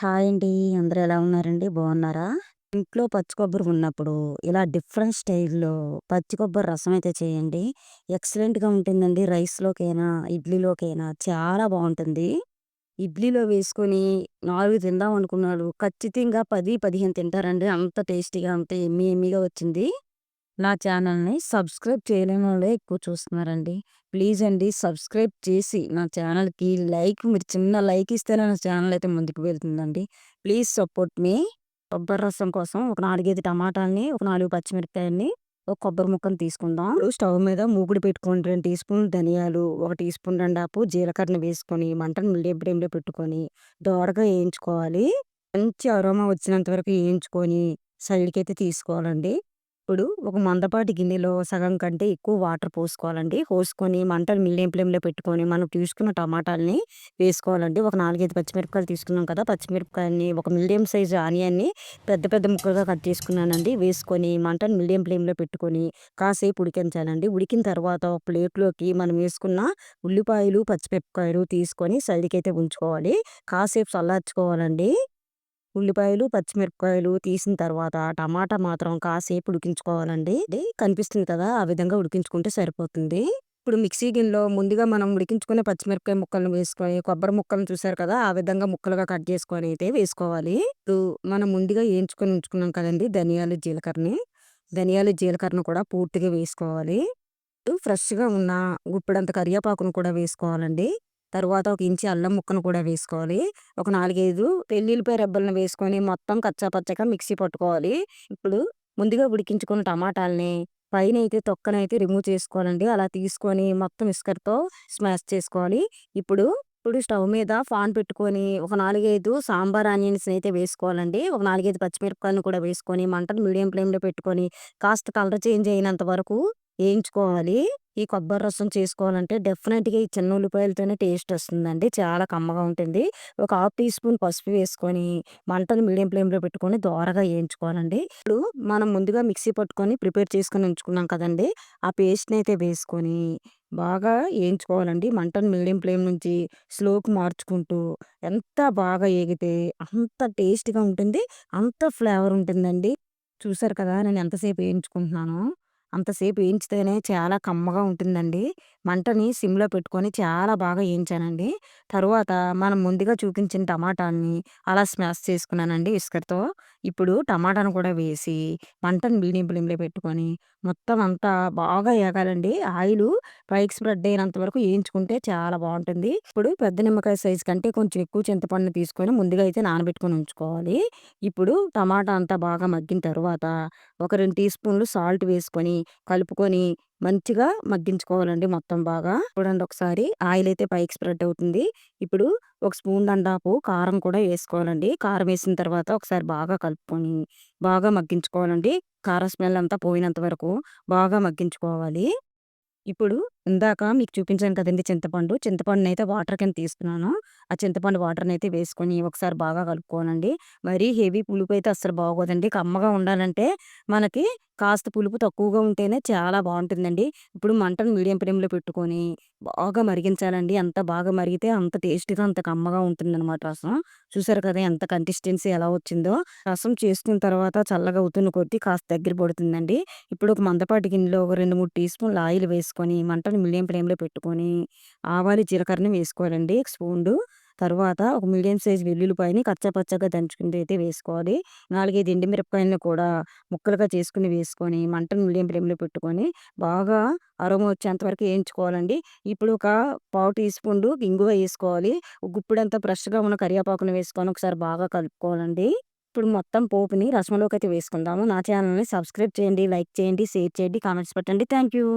Hi అండి. అందరూ ఎలా ఉన్నారండి? బాగున్నారా? ఇంట్లో పచ్చి కొబ్బరి ఉన్నప్పుడు ఇలా డిఫరెంట్ స్టైల్‌లో పచ్చి కొబ్బరి రసం అయితే చేయండి. ఎక్సలెంట్‌గా ఉంటుందండి. రైస్‌లోకైనా, ఇడ్లీలోకైనా చాలా బాగుంటుంది. ఇడ్లీలో వేసుకొని నాలుగు తిందాం అనుకున్నాడు ఖచ్చితంగా 10, 15 తింటారండి. అంత టేస్టీగా అంత ఎమ్మి ఎమ్మిగా వచ్చింది. నా ఛానల్‌ని సబ్స్క్రైబ్ చేయలేనోళ్ళే ఎక్కువ చూస్తున్నారండి. ప్లీజ్ అండి సబ్స్క్రైబ్ చేసి నా ఛానల్‌కి లైక్ మీరు చిన్న లైక్ ఇస్తేనే నా ఛానల్ అయితే ముందుకు వెళ్తుందండి. ప్లీజ్ సపోర్ట్ మీ. కొబ్బరి రసం కోసం ఒక 4, 5 టమాటాలని, ఒక నాలుగు పచ్చిమిరపకాయలని, ఒక కొబ్బరి ముక్కను తీసుకుందాం. స్టవ్ మీద మూకుడు పెట్టుకొని రెండు టీ స్పూన్లు ధనియాలు, ఒక టీ స్పూన్ రెండాపు జీలకర్రని వేసుకొని మంటను మీడియం ఫ్లేమ్‌లో పెట్టుకొని దోరగా వేయించుకోవాలి. మంచి అరోమా వచ్చినంత వరకు వేయించుకొని అయితే తీసుకోవాలండి. ఇప్పుడు ఒక మందపాటి గిన్నెలో సగం కంటే ఎక్కువ వాటర్ పోసుకోవాలండి. పోసుకొని మంటలు మీడియం ఫ్లేమ్‌లో పెట్టుకొని మనం తీసుకున్న టమాటాలని వేసుకోవాలండి. ఒక 4, 5 పచ్చిమిరపకాయలు తీసుకున్నాం కదా! పచ్చిమిరపకాయలని, ఒక మీడియం సైజ్ ఆనియన్‌ని పెద్ద పెద్ద ముక్కలుగా కట్ చేసుకున్నానండి. వేసుకొని మంటను మీడియం ఫ్లేమ్‌లో పెట్టుకొని కాసేపు ఉడికించాలండి. ఉడికిన తర్వాత ఒక ప్లేట్‌లోకి మనం వేసుకున్న ఉల్లిపాయలు, పచ్చిమిరపకాయలు తీసుకొని సైడ్‌కైతే ఉంచుకోవాలి. కాసేపు చల్లార్చుకోవాలండి. ఉల్లిపాయలు, పచ్చిమిరపకాయలు తీసిన తర్వాత టమాటా మాత్రం కాసేపు ఉడికించుకోవాలండి. కనిపిస్తుంది కదా! ఆ విధంగా ఉడికించుకుంటే సరిపోతుంది. ఇప్పుడు మిక్సీ గిన్నెలో ముందుగా మనం ఉడికించుకునే పచ్చిమిరపకాయ ముక్కలను వేసుకొని, కొబ్బరి ముక్కలను చూసారు కదా! ఆ విధంగా ముక్కలుగా కట్ చేసుకొని అయితే వేసుకోవాలి. ఇప్పుడు మనం ముందుగా వేయించుకొని ఉంచుకున్నాం కదండి ధనియాలు, జీలకర్రని. ధనియాలు, జీలకర్రను కూడా పూర్తిగా వేసుకోవాలి. ఫ్రెష్‌గా ఉన్న గుప్పెడంత కరివేపాకును కూడా వేసుకోవాలండి. తరువాత ఒక ఇంచి అల్లం ముక్కను కూడా వేసుకోవాలి. ఒక 4, 5 వెల్లుల్లిపాయ రెబ్బలను వేసుకొని మొత్తం కచ్చా పచ్చాగా మిక్సీ పట్టుకోవాలి. ఇప్పుడు ముందుగా ఉడికించుకున్న టమాటాలని పైన అయితే తొక్కనైతే రిమూవ్ చేసుకోవాలండి. అలా తీసుకొని మొత్తం విస్కర్‌తో స్మాష్ చేసుకోవాలి. ఇప్పుడు ఇప్పుడు స్టవ్ మీద ఫాన్ పెట్టుకొని ఒక 4, 5 సాంబార్ ఆనియన్స్‌ని అయితే వేసుకోవాలండి. ఒక 4, 5 పచ్చిమిరపకాయలను కూడా వేసుకొని మంటను మీడియం ఫ్లేమ్‌లో పెట్టుకొని కాస్త కలర్ చేంజ్ అయినంత వరకు వేయించుకోవాలి. ఈ కొబ్బరి రసం చేసుకోవాలంటే డెఫినెట్గా ఈ చిన్న ఉల్లిపాయలతోనే టేస్ట్ వస్తుందండి. చాలా కమ్మగా ఉంటుంది. ఒక హాఫ్ టీ స్పూన్ పసుపు వేసుకొని మంటను మీడియం ఫ్లేమ్‌లో పెట్టుకొని దోరగా వేయించుకోవాలండి. ఇప్పుడు మనం ముందుగా మిక్సీ పట్టుకొని ప్రిపేర్ చేసుకొని ఉంచుకున్నాం కదండి ఆ పేస్ట్‌ని అయితే వేసుకొని బాగా వేయించుకోవాలండి. మంటను మీడియం ఫ్లేమ్ నుంచి స్లోకి మార్చుకుంటూ ఎంత బాగా ఏగితే అంత టేస్ట్‌గా ఉంటుంది. అంత ఫ్లేవర్ ఉంటుందండి. చూసారు కదా! నేను ఎంతసేపు వేయించుకుంటున్నాను అంతసేపు వేయించితేనే చాలా కమ్మగా ఉంటుందండి. మంటని సిమ్‌లో పెట్టుకొని చాలా బాగా వేయించానండి. తరువాత మనం ముందుగా చూపించిన టమాటాని అలా స్మాష్ చేసుకున్నానండి ఇసుకతో ఇప్పుడు టమాటాను కూడా వేసి మంటను మీడియం ఫ్లేమ్‌లో పెట్టుకొని మొత్తం అంతా బాగా ఏగాలండి. ఆయిలు పైకి స్ప్రెడ్ అయినంత వరకు వేయించుకుంటే చాలా బాగుంటుంది. ఇప్పుడు పెద్ద నిమ్మకాయ సైజ్ కంటే కొంచెం ఎక్కువ చింతపండుని తీసుకొని ముందుగా అయితే నానబెట్టుకొని ఉంచుకోవాలి. ఇప్పుడు టమాటా అంతా బాగా మగ్గిన తర్వాత ఒక రెండు టీ స్పూన్లు సాల్ట్ వేసుకొని కలుపుకొని మంచిగా మగ్గించుకోవాలండి మొత్తం బాగా. చూడండి ఒకసారి ఆయిల్ అయితే పైకి స్ప్రెడ్ అవుతుంది. ఇప్పుడు ఒక స్పూన్ దండాపు కారం కూడా వేసుకోవాలండి. కారం వేసిన తర్వాత ఒకసారి బాగా కలుపుకొని బాగా మగ్గించుకోవాలండి. కారం స్మెల్ అంతా పోయినంత వరకు బాగా మగ్గించుకోవాలి. ఇప్పుడు ఇందాక మీకు చూపించాను కదండి చింతపండు. చింతపండుని అయితే వాటర్ కింద తీసుకున్నాను. ఆ చింతపండు వాటర్‌ని అయితే వేసుకొని ఒకసారి బాగా కలుపుకోవాలండి. మరీ హెవీ పులుపు అయితే అస్సలు బాగోదండి. కమ్మగా ఉండాలంటే మనకి కాస్త పులుపు తక్కువగా ఉంటేనే చాలా బాగుంటుందండి. ఇప్పుడు మంటను మీడియం ఫ్లేమ్‌లో పెట్టుకొని బాగా మరిగించాలండి. ఎంత బాగా మరిగితే అంత టేస్టీగా అంత కమ్మగా ఉంటుందన్నమాట రసం. చూసారు కదా! ఎంత కన్సిస్టెన్సీ ఎలా వచ్చిందో. రసం చేసుకున్న తర్వాత చల్లగా అవుతున్న కొద్దీ కాస్త దగ్గర పడుతుందండి. ఇప్పుడు ఒక మందపాటి గిన్నెలో ఒక 2, 3 టీ స్పూన్లు ఆయిల్ వేసుకొని మంటను మీడియం ఫ్లేమ్‌లో పెట్టుకొని ఆవాలు, జీలకర్రని వేసుకోవాలండి స్పూన్లు. తర్వాత ఒక మీడియం సైజ్ వెల్లుల్లిపాయని కచ్చా పచ్చాగా అయితే వేసుకోవాలి. 4, 5 కూడా ముక్కలుగా చేసుకుని వేసుకొని మంటను మీడియం ఫ్లేమ్‌లో పెట్టుకొని బాగా అరోమా వచ్చేంత వరకు వేయించుకోవాలండి. ఇప్పుడు ఒక పావు టీ స్పూన్లు ఇంగువ వేసుకోవాలి. గుప్పుడంతా ఫ్రెష్‌గా ఉన్న కరివేపాకుని వేసుకొని ఒకసారి బాగా కలుపుకోవాలండి. ఇప్పుడు మొత్తం పోపుని రసంలోకి అయితే వేసుకుందాము. నా ఛానల్‌ని సబ్స్క్రైబ్ చేయండి, లైక్ చేయండి, షేర్ చేయండి, కామెంట్స్ పెట్టండి. Thank you.